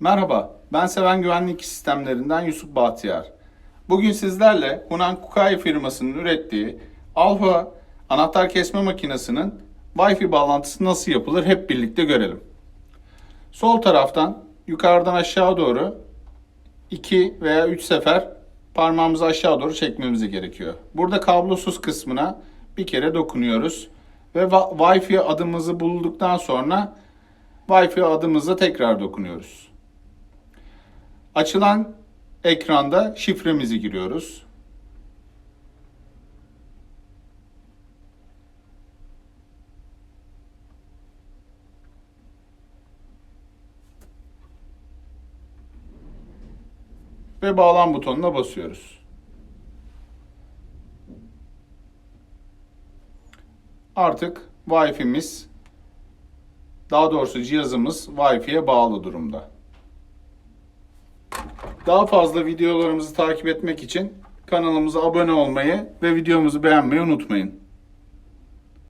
Merhaba, ben Seven Güvenlik Sistemlerinden Yusuf Bahtiyar. Bugün sizlerle Hunan Kukai firmasının ürettiği Alfa anahtar kesme makinesinin Wi-Fi bağlantısı nasıl yapılır hep birlikte görelim. Sol taraftan yukarıdan aşağı doğru 2 veya 3 sefer parmağımızı aşağı doğru çekmemiz gerekiyor. Burada kablosuz kısmına bir kere dokunuyoruz ve Wi-Fi adımızı bulduktan sonra Wi-Fi adımıza tekrar dokunuyoruz. Açılan ekranda şifremizi giriyoruz. Ve bağlan butonuna basıyoruz. Artık Wi-Fi'miz daha doğrusu cihazımız Wi-Fi'ye bağlı durumda. Daha fazla videolarımızı takip etmek için kanalımıza abone olmayı ve videomuzu beğenmeyi unutmayın.